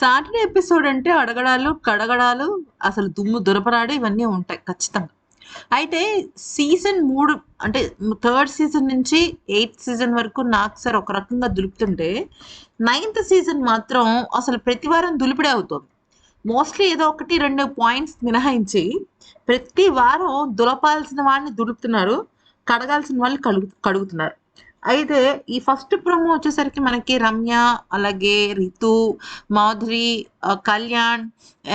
Saturday episode అంటే అడగడాలు కడగడాలు అసలు దుమ్ము దురపరాడు ఇవన్నీ ఉంటాయి ఖచ్చితంగా. అయితే సీజన్ మూడు అంటే థర్డ్ సీజన్ నుంచి ఎయిత్ సీజన్ వరకు నాకు సార్ ఒక రకంగా దులుపుతుంటే నైన్త్ సీజన్ మాత్రం అసలు ప్రతి వారం దులిపిడే అవుతుంది. మోస్ట్లీ ఏదో ఒకటి రెండు పాయింట్స్ మినహాయించి ప్రతి వారం దులపాల్సిన వాడిని దులుపుతున్నారు కడగాల్సిన వాళ్ళు కడుగు కడుగుతున్నారు. అయితే ఈ ఫస్ట్ ప్రోమో వచ్చేసరికి మనకి రమ్య అలాగే రితు మాధురి కళ్యాణ్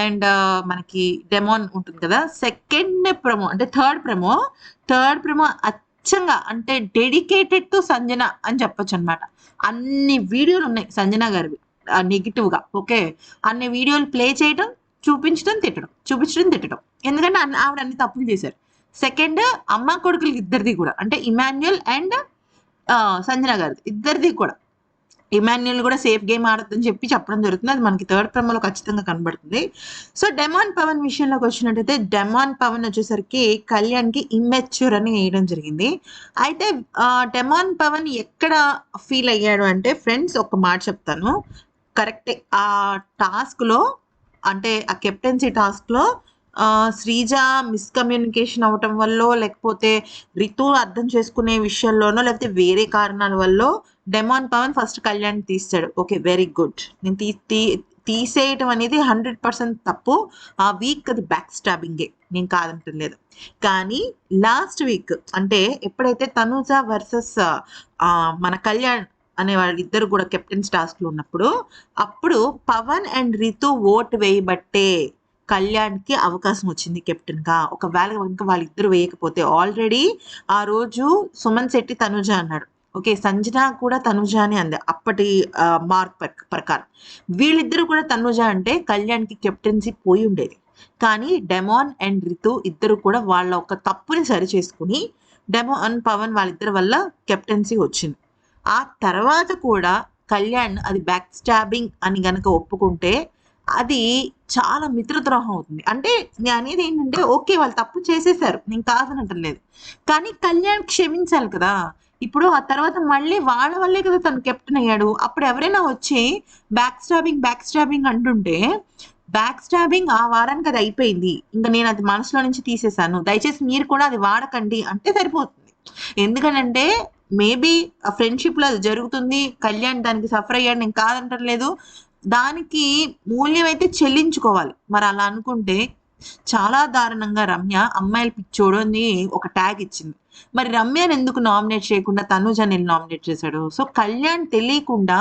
అండ్ మనకి డెమోన్ ఉంటుంది కదా. సెకండ్ ప్రమో అంటే థర్డ్ ప్రమో థర్డ్ ప్రమో అచ్చంగా అంటే డెడికేటెడ్ టు సంజన అని చెప్పొచ్చు అనమాట అన్ని వీడియోలు ఉన్నాయి సంజన గారివి నెగిటివ్గా ఓకే అన్ని వీడియోలు ప్లే చేయడం చూపించడం తిట్టడం చూపించడం తిట్టడం. ఎందుకంటే ఆవిడ అన్ని తప్పులు చేశారు. సెకండ్ అమ్మ కొడుకులు ఇద్దరిది కూడా అంటే ఇమాన్యుయల్ అండ్ సంజన గారిది. ఇద్దరిది కూడా. ఇమాన్యుల్ కూడా సేఫ్ గేమ్ ఆడద్దని చెప్పి చెప్పడం జరుగుతుంది. అది మనకి థర్డ్ ప్రమోలో ఖచ్చితంగా కనబడుతుంది. సో డెమాన్ పవన్ విషయంలోకి వచ్చినట్టయితే డెమాన్ పవన్ వచ్చేసరికి కళ్యాణ్కి ఇమ్మెచ్యూర్ అని వేయడం జరిగింది. అయితే డెమాన్ పవన్ ఎక్కడ ఫీల్ అయ్యాడు అంటే ఫ్రెండ్స్ ఒక మాట చెప్తాను. కరెక్టే. ఆ టాస్క్లో అంటే ఆ కెప్టెన్సీ టాస్క్లో శ్రీజ మిస్కమ్యూనికేషన్ అవటం వల్ల లేకపోతే రితు అర్థం చేసుకునే విషయంలోనో లేకపోతే వేరే కారణాల వల్ల డెమాన్ పవన్ ఫస్ట్ కళ్యాణ్ తీస్తాడు. ఓకే వెరీ గుడ్ నేను తీ తీ- తీసేయటం అనేది హండ్రెడ్ పర్సెంట్ తప్పు. ఆ వీక్ అది బ్యాక్ స్టాబింగే నేను కాదంటలేదు కానీ లాస్ట్ వీక్ అంటే ఎప్పుడైతే తనూజ వర్సెస్ మన కళ్యాణ్ అనే వాళ్ళు ఇద్దరు కూడా కెప్టెన్స్ టాస్క్లో ఉన్నప్పుడు అప్పుడు పవన్ అండ్ రితు ఓట్ వేయబట్టే కళ్యాణ్కి అవకాశం వచ్చింది కెప్టెన్గా. ఒకవేళ కనుక వాళ్ళిద్దరు వేయకపోతే ఆల్రెడీ ఆ రోజు సుమన్ శెట్టి తనుజ అన్నాడు. ఓకే సంజన కూడా తనుజ అని అంది అప్పటి మార్క్ ప్రకారం. వీళ్ళిద్దరూ కూడా తనుజ అంటే కళ్యాణ్కి కెప్టెన్సీ పోయి ఉండేది. కానీ డెమాన్ అండ్ రితు ఇద్దరు కూడా వాళ్ళ ఒక తప్పుని సరి చేసుకుని డెమాన్ పవన్ వాళ్ళిద్దరి వల్ల కెప్టెన్సీ వచ్చింది. ఆ తర్వాత కూడా కళ్యాణ్ అది బ్యాక్ స్టాబింగ్ అని గనక ఒప్పుకుంటే అది చాలా మిత్రద్రోహం అవుతుంది. అంటే నేను అనేది ఏంటంటే ఓకే వాళ్ళు తప్పు చేసేసారు. నేను కాదనటం కానీ కళ్యాణ్ క్షమించాలి కదా. ఇప్పుడు ఆ తర్వాత మళ్ళీ వాళ్ళ వల్లే కదా తను కెప్టెన్ అయ్యాడు. అప్పుడు ఎవరైనా వచ్చి బ్యాక్ స్టాబింగ్ బ్యాక్ స్టాబింగ్ అంటుంటే బ్యాక్ స్టాబింగ్ ఆ వారానికి అది అయిపోయింది. ఇంకా నేను అది మనసులో నుంచి తీసేశాను. దయచేసి మీరు కూడా అది వాడకండి అంటే సరిపోతుంది. ఎందుకనంటే మేబీ ఆ ఫ్రెండ్షిప్లో అది జరుగుతుంది. కళ్యాణ్ దానికి సఫర్ అయ్యాడు. నేను కాదంటలేదు దానికి మూల్యం అయితే చెల్లించుకోవాలి. మరి అలా అనుకుంటే చాలా దారుణంగా రమ్య అమ్మాయిల పిచ్చోడు అని ఒక ట్యాగ్ ఇచ్చింది. మరి రమ్యని ఎందుకు నామినేట్ చేయకుండా తనుజని నామినేట్ చేశాడు? సో కళ్యాణ్ తెలియకుండా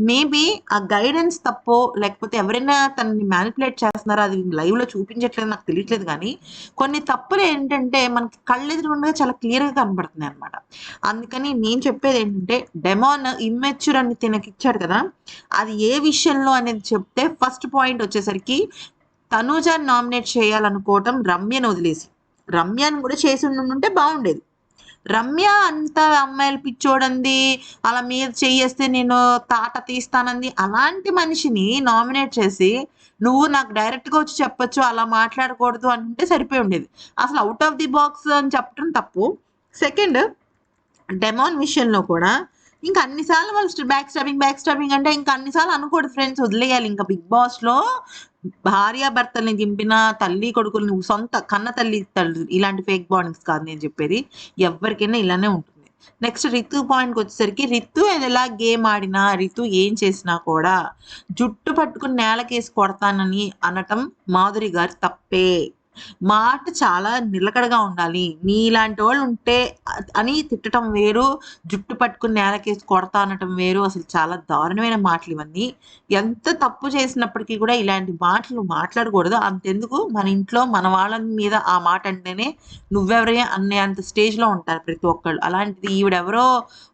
మేబీ ఆ గైడెన్స్ తప్పో లేకపోతే ఎవరైనా తనని మ్యానిపులేట్ చేస్తున్నారో అది లైవ్లో చూపించట్లేదు నాకు తెలియట్లేదు కానీ కొన్ని తప్పులు ఏంటంటే మనకి కళ్ళెదురుగుండగా చాలా క్లియర్గా కనబడుతున్నాయి అనమాట అందుకని నేను చెప్పేది ఏంటంటే డెమాన్ ఇమ్మెచ్యూర్ అని తినకిచ్చారు కదా అది ఏ విషయంలో అనేది చెప్తే ఫస్ట్ పాయింట్ వచ్చేసరికి తనూజాని నామినేట్ చేయాలనుకోవటం రమ్యను వదిలేసి. రమ్యను కూడా చేసి ఉంటే బాగుండేది. రమ్య అంత అమ్మాయిలు పిచ్చోడంది అలా మీద చేయేస్తే నేను తాట తీస్తానంది. అలాంటి మనిషిని నామినేట్ చేసి నువ్వు నాకు డైరెక్ట్గా వచ్చి చెప్పొచ్చు అలా మాట్లాడకూడదు అంటే సరిపోయి ఉండేది. అసలు అవుట్ ఆఫ్ ది బాక్స్ అని చెప్పడం తప్పు. సెకండ్ డెమాన్ విషయంలో కూడా ఇంకా అన్నిసార్లు వాళ్ళు బ్యాక్ స్టాబింగ్ బ్యాక్ స్టాబింగ్ అంటే ఇంకా అన్నిసార్లు అనకూడదు ఫ్రెండ్స్ వదిలేయాలి. ఇంకా బిగ్ బాస్లో భార్యాభర్తల్ని దింపిన తల్లి కొడుకుల్ని సొంత కన్న తల్లి తల్లి ఇలాంటి ఫేక్ బాండింగ్స్ కాదు నేను చెప్పేది. ఎవరికైనా ఇలానే ఉంటుంది. నెక్స్ట్ రితు పాయింట్కి వచ్చేసరికి రితు ఎలా గేమ్ ఆడినా రితు ఏం చేసినా కూడా జుట్టు పట్టుకుని నేలకేసి కొడతానని అనటం మాధురి గారు తప్పే. మాట చాలా నిలకడగా ఉండాలి. నీలాంటి వాళ్ళు ఉంటే అని తిట్టడం వేరు జుట్టు పట్టుకుని నేలకేసి కొడతా అనటం వేరు. అసలు చాలా దారుణమైన మాటలు ఇవన్నీ. ఎంత తప్పు చేసినప్పటికీ కూడా ఇలాంటి మాటలు మాట్లాడకూడదు. అంతెందుకు? మన ఇంట్లో మన వాళ్ళ మీద ఆ మాట అంటేనే నువ్వెవరే అనే అంత స్టేజ్లో ఉంటారు ప్రతి ఒక్కళ్ళు. అలాంటిది ఈవిడెవరో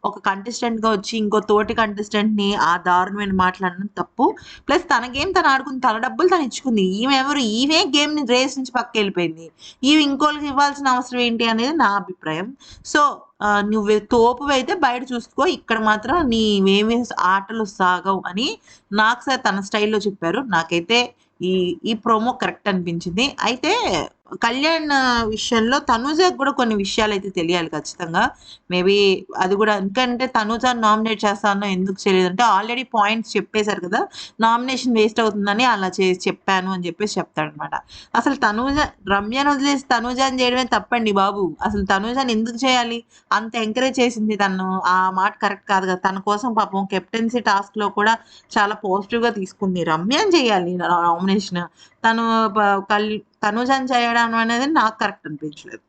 ఒక కంటెస్టెంట్గా గా వచ్చి ఇంకో తోటి కంటెస్టెంట్ని ని ఆ దారుణమైన మాట్లాడడం తప్పు. ప్లస్ తన గేమ్ తను ఆడుకుని తన డబ్బులు తను ఇచ్చుకుంది. ఈమె ఎవరు? ఈమె గేమ్ని రేస్ నుంచి పక్క వెళ్ళిపోయింది ఇవి ఇంకోళ్ళకి ఇవ్వాల్సిన అవసరం ఏంటి అనేది నా అభిప్రాయం. సో నువ్వు తోపు అయితే బయట చూసుకో ఇక్కడ మాత్రం నీవేమి ఆటలు సాగవు అని నాకు సార్ తన స్టైల్లో చెప్పారు. నాకైతే ఈ ఈ ప్రోమో కరెక్ట్ అనిపించింది. అయితే కళ్యాణ్ విషయంలో తనుజకు కూడా కొన్ని విషయాలు అయితే తెలియాలి ఖచ్చితంగా. మేబీ అది కూడా ఎందుకంటే తనుజ నామినేట్ చేస్తానో ఎందుకు చేయలేదు అంటే ఆల్రెడీ పాయింట్స్ చెప్పేశారు కదా నామినేషన్ వేస్ట్ అవుతుందని అలా చే చెప్పాను అని చెప్పేసి చెప్తాడనమాట అసలు తనుజ రమ్యను వదిలేసి తనూజని చేయడమే తప్పండి బాబు. అసలు తనుజని ఎందుకు చేయాలి? అంత ఎంకరేజ్ చేసింది తను. ఆ మాట కరెక్ట్ కాదు కదా. తన కోసం పాపం కెప్టెన్సీ టాస్క్లో కూడా చాలా పాజిటివ్గా తీసుకుంది రమ్యని చేయాలి నామినేషన్. తను కల్ తనుజని చేయడం అనేది నాకు కరెక్ట్ అనిపించలేదు.